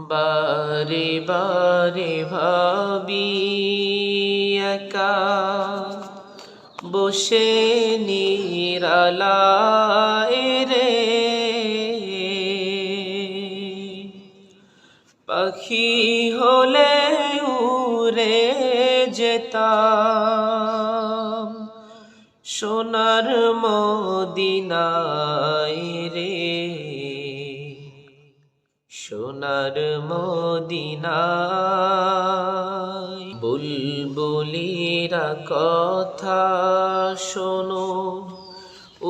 বারে বারে ভাবি একা। বসে নিরালায় রে। পাখি হলে উড়ে যেতাম। সোনার মদিনায় রে। সোনার মদিনায় বুলবুলিরা কথা শোনো,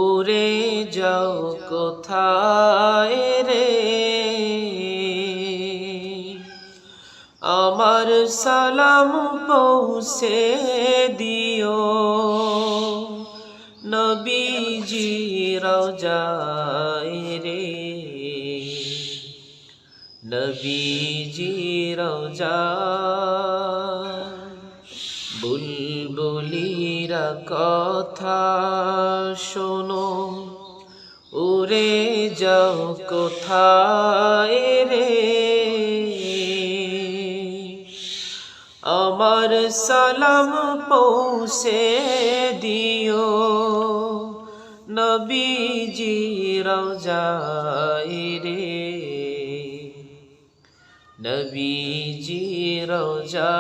উড়ে যাও কোথায় রে? আমার সালাম পৌঁছে দিও, নবীজি রোজায় নবীজি রোজা বুলবুলিরা কথা শোনো, উড়ে যাও কোথায় রে? আমার সালাম পৌঁছে দিও নবীজি রোজায় রে। নবীজি রোজা